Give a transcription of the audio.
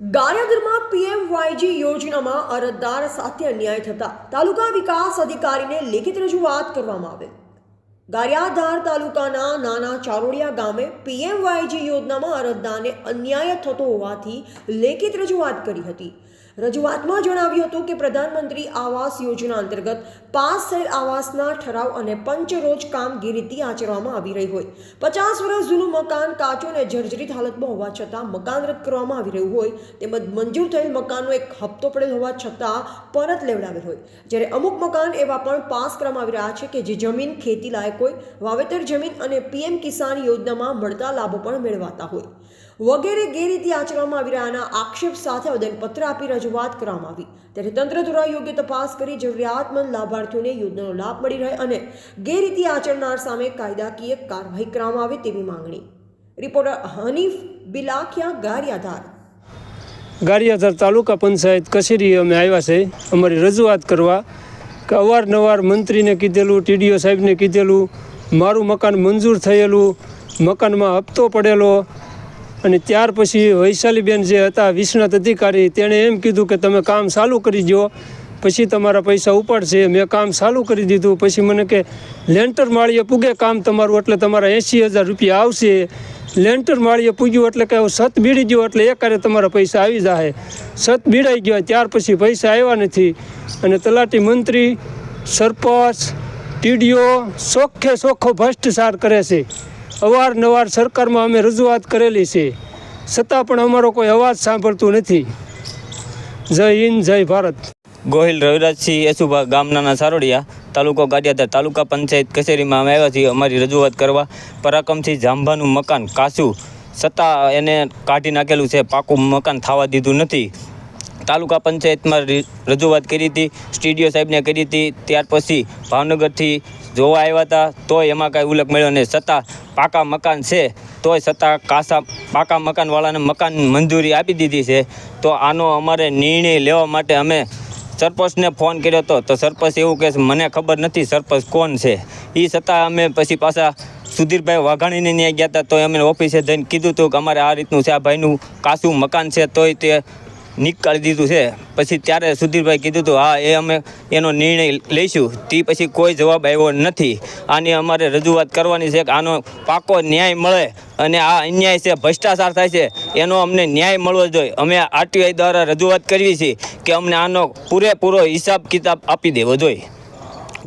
ગારિયાદરમાં પીએમવાયજી યોજનામાં અરજદાર સાથે અન્યાય થતા તાલુકા વિકાસ અધિકારીને લેખિત રજૂઆત કરવામાં આવેલ. ગારિયાધાર તાલુકાના નાના ચારોડિયા ગામે પીએમવાયજી યોજનામાં અરજદારને અન્યાય થતો હોવાથી લેખિત રજૂઆત કરી હતી. રજૂઆતમાં જણાવ્યું હતું કે પ્રધાનમંત્રી આવાસ યોજના અંતર્ગત પાસ થયેલ આવાસના ઠરાવ અને પંચરોજ કામગીરીથી આચરવામાં આવી રહી હોય. પચાસ વર્ષ જૂનું મકાન કાચું અને જર્જરિત હાલતમાં હોવા છતાં મકાન રદ કરવામાં આવી રહ્યું હોય તેમજ મંજૂર થયેલ મકાનનો એક હપ્તો પડેલ હોવા છતાં પરત લેવડાવેલ હોય. જ્યારે અમુક મકાન એવા પણ પાસ કરવામાં આવી રહ્યા છે કે જે જમીન ખેતી લાયક હોય વાવેતર જમીન અને પીએમ કિસાન યોજનામાં મળતા લાભો પણ મેળવાતા હોય. વગેરે ગેરરીતિ આચરવામાં આવી રહ્યાના આક્ષેપ સાથે આવેદનપત્ર આપી રજૂઆત કરવામાં આવી. ત્યારે તંત્ર દ્વારા યોગ્ય તપાસ કરી જરૂરિયાતમંદ લાભાર્થીઓને યોજનાનો લાભ મળી રહે અને ગેરરીતિ આચરનાર સામે કાયદાકીય કાર્યવાહી કરવામાં આવે તેવી માંગણી. રિપોર્ટર હનીફ બિલાખિયા, ગારિયાધાર. ગારિયાધાર તાલુકા પંચાયત કચેરી અમે આવ્યા છે. અમારી રજૂઆત કરવા અવારનવાર મંત્રીને કીધેલું, ટીડીઓ સાહેબને કીધેલું, મારું મકાન મંજૂર થયેલું, મકાનમાં હપ્તો પડેલો. અને ત્યાર પછી વૈશાલીબેન જે હતા, વિશ્વનાથ અધિકારી, તેણે એમ કીધું કે તમે કામ ચાલુ કરી દો પછી તમારા પૈસા ઉપાડશે. મેં કામ ચાલુ કરી દીધું. પછી મને કે લેન્ટર માળીએ પૂગે કામ તમારું એટલે તમારા એંસી હજાર રૂપિયા આવશે. લેન્ટર માળીએ પૂગ્યું એટલે કે સત બીડી ગયો એટલે એકારે તમારા પૈસા આવી જાય સત બીડાઈ ગયા, ત્યાર પછી પૈસા આવ્યા નથી. અને તલાટી મંત્રી, સરપંચ, ટીડીઓ ચોખ્ખે ચોખ્ખો ભ્રષ્ટાચાર કરે છે. અવારનવાર સરકારમાં અમે રજૂઆત કરેલી છે. છતાં પણ અમારો કોઈ અવાજ સાંભળતું નથી. જય હિન્દ, જય ભારત. ગોહિલ રવિરાજસિંહ યશુભા ગામના સારોડિયા તાલુકો ગાડિયાધાર તાલુકા પંચાયત કચેરીમાં અમે આવ્યા છીએ અમારી રજૂઆત કરવા પરાક્રમસિંહ જાંભાનું મકાન કાસું છતાં એને કાઢી નાખેલું છે, પાકું મકાન થવા દીધું નથી. તાલુકા પંચાયતમાં રજૂઆત કરી હતી સ્ટીડીઓ સાહેબને કરી હતી, ત્યાર પછી ભાવનગરથી જોવા આવ્યા હતા, તોય એમાં કાંઈ ઉલ્લેખ મળ્યો નહીં. છતાં પાકા મકાન છે, તોય છતાં કાસા, પાકા મકાનવાળાને મકાન મંજૂરી આપી દીધી છે. તો આનો અમારે નિર્ણય લેવા માટે અમે સરપંચને ફોન કર્યો હતો તો સરપંચ એવું કહે મને ખબર નથી સરપંચ કોણ છે. એ છતાં અમે પછી પાછા સુધીરભાઈ વાઘાણીને ત્યાં ગયા હતા, તો અમે ઓફિસે જઈને કીધું હતું કે અમારે આ રીતનું છે, આ ભાઈનું કાસું મકાન છે, તોય તે નીકાળી દીધું છે. પછી ત્યારે સુધીરભાઈ કીધું હતું, હા, એ અમે એનો નિર્ણય લઈશું. તે પછી કોઈ જવાબ આવ્યો નથી. આની અમારે રજૂઆત કરવાની છે કે આનો પાકો ન્યાય મળે અને આ અન્યાય છે, ભ્રષ્ટાચાર થાય છે, એનો અમને ન્યાય મળવો જોઈએ. અમે આરટીઆઈ દ્વારા રજૂઆત કરવી છે કે અમને આનો પૂરેપૂરો હિસાબ કિતાબ આપી દેવો જોઈએ.